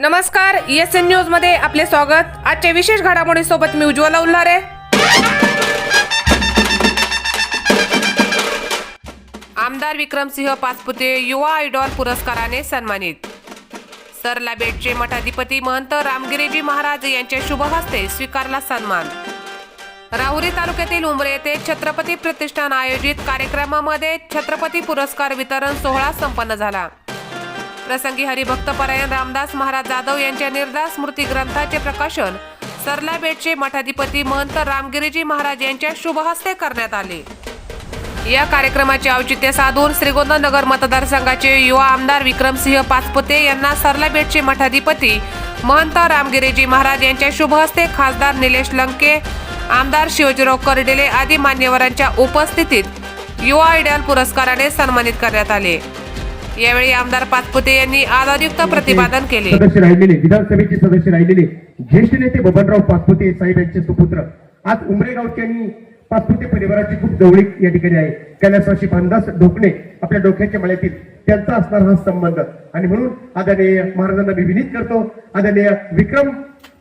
नमस्कार S N न्यूजमध्ये आपले स्वागत. आजच्या विशेष घडामोडी सोबत मी उज्ज्वला उल्हारे. आमदार विक्रमसिंह पाचपुते युवा आयडॉल पुरस्काराने सन्मानित. सरला बेटचे मठाधिपती महंत रामगिरीजी महाराज यांच्या शुभ हस्ते स्वीकारला सन्मान. राहुरी तालुक्यातील उमरे येथे छत्रपती प्रतिष्ठान आयोजित कार्यक्रमामध्ये छत्रपती पुरस्कार वितरण सोहळा संपन्न झाला. प्रसंगी हरिभक्तपरायण रामदास महाराज जाधव यांच्या निर्दास स्मृती ग्रंथाचे प्रकाशन सरला बेटचे मठाधिपती महंत रामगिरीजी महाराज यांच्या शुभ हस्ते करण्यात आले. या कार्यक्रमाचे औचित्य साधून श्रीगोंदानगर मतदारसंघाचे युवा आमदार विक्रमसिंह पाचपुते यांना सरला बेटचे मठाधिपती महंत रामगिरीजी महाराज यांच्या शुभ हस्ते खासदार निलेश लंके आमदार शिवजीराव कर्डिले आदी मान्यवरांच्या उपस्थितीत युवा आयडियल पुरस्काराने सन्मानित करण्यात आले. यावेळी आमदार पाचपुते यांनी आदरयुक्त प्रतिपादन केले. सदस्य राहिलेले विधानसभेचे सदस्य राहिलेले ज्येष्ठ नेते बबनराव पाचपुते साहेब यांचे सुपुत्र. आज उमरे गावच्यांनी पाचपुते परिवाराची खूप जवळीक या ठिकाणी आहे. कैलासवासी भानदास ढोकणे आपल्या डोक्याच्या मळ्यातील त्यांचा असणार हा संबंध. आणि म्हणून आदरणीय महाराजांना मी विनीत करतो. आदरणीय विक्रम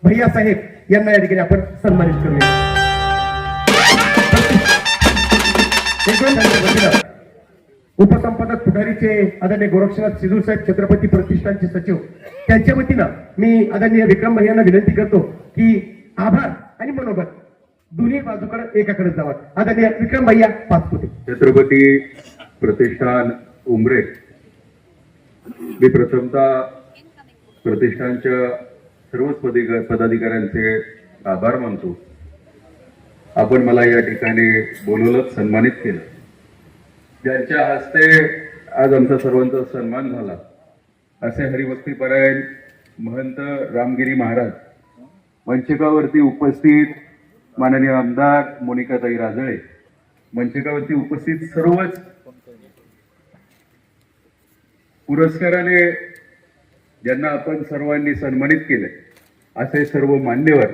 भैया साहेब यांना या ठिकाणी आपण सन्मानित करूया. उपसंपादक पुढारीचे आदरणीय गोरक्षनाथ सिजू साहेब छत्रपती प्रतिष्ठानचे सचिव. त्यांच्या वतीनं मी आदरणीय विक्रम भैयांना विनंती करतो की आभार आणि मनोगत. दोन्ही बाजूकडे एकाकडे जावं. आदरणीय विक्रम भैया पाचपुते छत्रपती प्रतिष्ठान उमरे. मी प्रथमतः प्रतिष्ठानच्या सर्वच पदिक- पदाधिकाऱ्यांचे आभार मानतो. आपण मला या ठिकाणी बोलवलं सन्मानित केलं. ज्यांच्या हस्ते आज आमचा सर्वांचा सन्मान झाला. असे हरिभक्तीपरायण महंत रामगिरी महाराज मंचकावरती उपस्थित माननीय आमदार मोनिकाताई राजळे मंचकावरती उपस्थित सर्वच पुरस्काराने ज्यांना आपण सर्वांनी सन्मानित केले असे सर्व मान्यवर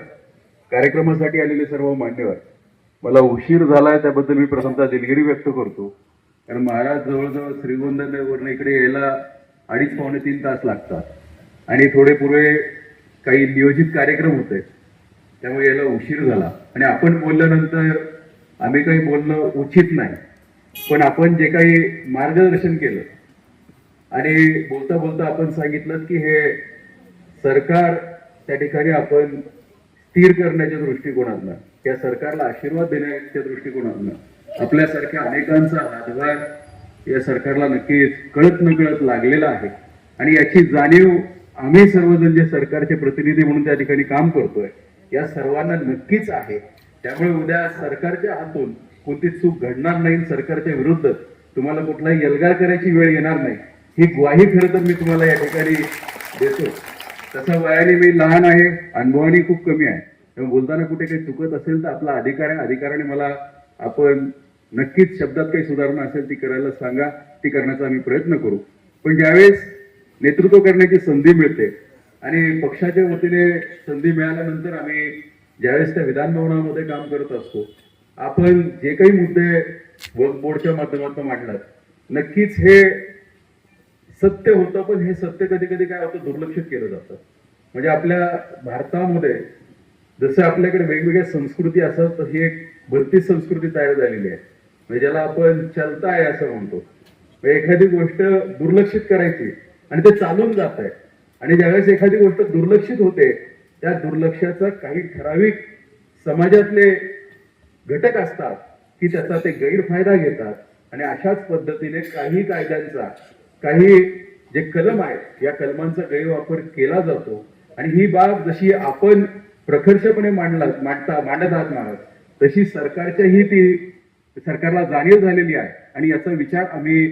कार्यक्रमासाठी आलेले सर्व मान्यवर मला उशीर झालाय त्याबद्दल मी प्रथमतः दिलगिरी व्यक्त करतो. कारण महाराज जवळजवळ श्रीगोंदावरून इकडे यायला अडीच पावणे तीन तास लागतात. आणि थोडे पुढे काही नियोजित कार्यक्रम होते त्यामुळे याला उशीर झाला. आणि आपण बोलल्यानंतर आम्ही काही बोलणं उचित नाही. पण आपण जे काही मार्गदर्शन केलं आणि बोलता बोलता आपण सांगितलं की हे सरकार त्या ठिकाणी आपण स्थिर करण्याच्या दृष्टिकोनातनं या सरकारला आशीर्वाद देण्याच्या दृष्टिकोनातनं आपल्यासारख्या अनेकांचा हातभार या सरकारला नक्कीच कळत न कळत लागलेला आहे. आणि याची जाणीव आम्ही सर्वजण जे सरकारचे प्रतिनिधी म्हणून त्या ठिकाणी काम करतोय या सर्वांना नक्कीच आहे. त्यामुळे उद्या सरकारच्या हातून कोणती चूक घडणार नाही सरकारच्या विरुद्ध तुम्हाला कुठलाही एल्गार करायची वेळ येणार नाही. ही ग्वाही खरं तर मी तुम्हाला या ठिकाणी देतो. तसं वयाने मी लहान आहे अनुभवाने खूप कमी आहे. बोलताना कुठे काही चुकत असेल तर आपला अधिकार आहे अधिकाराने मला आपण नक्कीच शब्दात काही सुधारणा असेल ती करायला सांगा ती करण्याचा आम्ही प्रयत्न करू. पण ज्यावेळेस नेतृत्व करण्याची संधी मिळते आणि पक्षाच्या वतीने संधी मिळाल्यानंतर आम्ही ज्यावेळेस त्या विधान भवनामध्ये काम करत असतो आपण जे काही मुद्दे वर्क बोर्डच्या माध्यमातून मांडलात नक्कीच हे सत्य होतं पण हे सत्य कधी कधी काय होतं दुर्लक्षित केलं जातं. म्हणजे आपल्या भारतामध्ये जसं आपल्याकडे वेगवेगळ्या संस्कृती असतात तर ही एक भरतीच संस्कृती तयार झालेली आहे. म्हणजे ज्याला आपण चलताय असं म्हणतो. एखादी गोष्ट दुर्लक्षित करायची आणि ते चालून जात आहे. आणि ज्यावेळेस एखादी गोष्ट दुर्लक्षित होते त्या दुर्लक्षाचा काही ठराविक समाजातले घटक असतात की त्याचा ते गैरफायदा घेतात. आणि अशाच पद्धतीने काही कायद्यांचा काही जे कलम आहेत या कलमांचा गैरवापर केला जातो. आणि ही बाब जशी आपण प्रखर्षपणे मांडला मांडता मांडत आहात महाराज तशी सरकारच्याही ती सरकारला जाणीव झालेली आहे. आणि याचा विचार आम्ही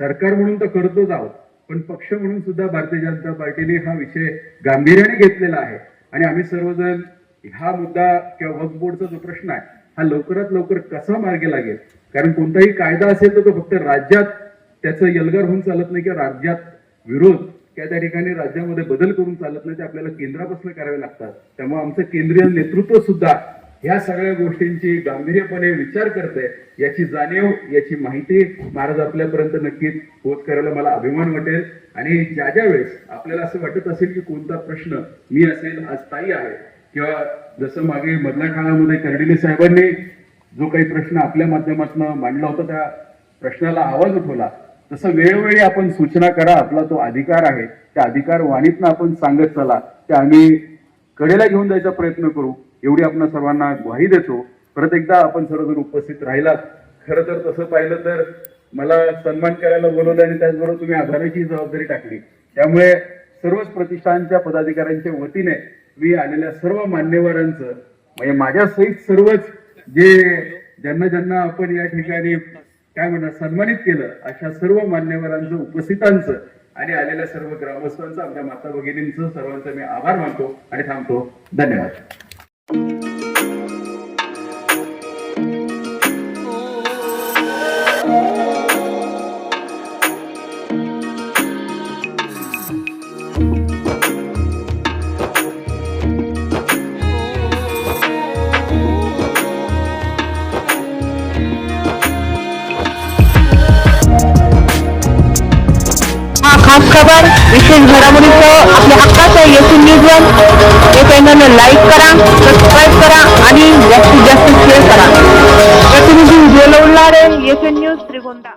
सरकार म्हणून तर करतोच आहोत. पण पक्ष म्हणून सुद्धा भारतीय जनता पार्टीने हा विषय गांभीर्याने घेतलेला आहे. आणि आम्ही सर्वजण हा मुद्दा किंवा वक्फ बोर्डचा जो प्रश्न आहे हा लवकरात लवकर कसा मार्गे लागेल? कारण कोणताही कायदा असेल तर तो फक्त राज्यात त्याचं यलगार होऊन चालत नाही किंवा राज्यात विरोध किंवा त्या ठिकाणी राज्यामध्ये बदल करून चालत नाही ते आपल्याला केंद्रापासून करावे लागतात. त्यामुळे आमचं केंद्रीय नेतृत्व सुद्धा ह्या सगळ्या गोष्टींची गांभीर्यपणे विचार करते याची जाणीव याची माहिती महाराज आपल्यापर्यंत नक्कीच पोच करायला मला अभिमान वाटेल. आणि ज्या ज्या वेळेस आपल्याला असं वाटत असेल की कोणता प्रश्न मी असेल आज ताई आहे किंवा जसं मागे मधल्या काळामध्ये कर्डिले साहेबांनी जो काही प्रश्न आपल्या माध्यमातून मांडला होता त्या प्रश्नाला आवाज उठवला. तसं वेळोवेळी आपण सूचना करा आपला तो अधिकार आहे. त्या अधिकार वाणीतनं आपण सांगत चला त्या आम्ही कडेला घेऊन जायचा प्रयत्न करू. एवढी आपण सर्वांना ग्वाही देतो. परत एकदा आपण सर्वजण उपस्थित राहिलात. खरं तर तसं पाहिलं तर मला सन्मान करायला बोलवलं आणि त्याचबरोबर तुम्ही आधाराची जबाबदारी टाकली. त्यामुळे सर्वच प्रतिष्ठानच्या पदाधिकाऱ्यांच्या वतीने मी आलेल्या सर्व मान्यवरांचं म्हणजे माझ्या सहित सर्वच जे ज्यांना ज्यांना आपण या ठिकाणी काय म्हणणार सन्मानित केलं अशा सर्व मान्यवरांचं उपस्थितांचं आणि आलेल्या सर्व ग्रामस्थांचं आमच्या माता भगिनींचं सर्वांचं मी आभार मानतो आणि थांबतो. धन्यवाद. खास खबर विशेष घडामोडीचं आपल्या हक्काचं एस न्यूज वन हे चॅनलला लाईक करा सबस्क्राईब करा आणि जास्तीत जास्त शेअर करा. प्रतिनिधी उज्ज्वल उल्हारे एस न्यूज त्रिगोंदा